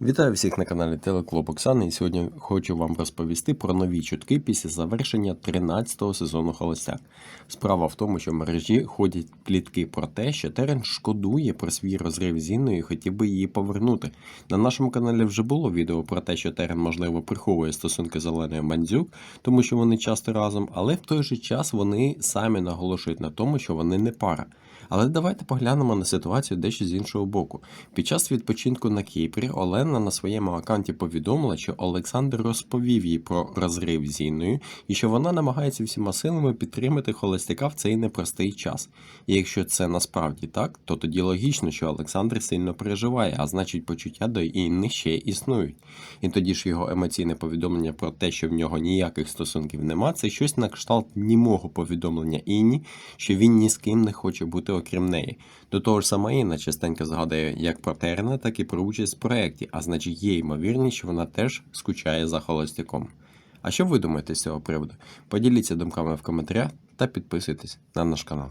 Вітаю всіх на каналі Телеклуб Оксани і сьогодні хочу вам розповісти про нові чутки після завершення 13-го сезону Холостяк. Справа в тому, що в мережі ходять плітки про те, що Терен шкодує про свій розрив з Інною і хотів би її повернути. На нашому каналі вже було відео про те, що Терен, можливо, приховує стосунки з Оленою Мандзюк, тому що вони часто разом, але в той же час вони самі наголошують на тому, що вони не пара. Але давайте поглянемо на ситуацію дещо з іншого боку. Під час відпочинку на Кіпрі Олена на своєму аккаунті повідомила, що Олександр розповів їй про розрив з Інною і що вона намагається всіма силами підтримати холостяка в цей непростий час. І якщо це насправді так, то тоді логічно, що Олександр сильно переживає, а значить почуття до Інни ще існують. І тоді ж його емоційне повідомлення про те, що в нього ніяких стосунків нема, це щось на кшталт німого повідомлення Інні, що він ні з ким не хоче бути окрім неї. До того ж, сама Інна частенько згадує як про Терена, так і про участь в проєкті, а значить є ймовірність, що вона теж скучає за холостяком. А що ви думаєте з цього приводу? Поділіться думками в коментарях та підписуйтесь на наш канал.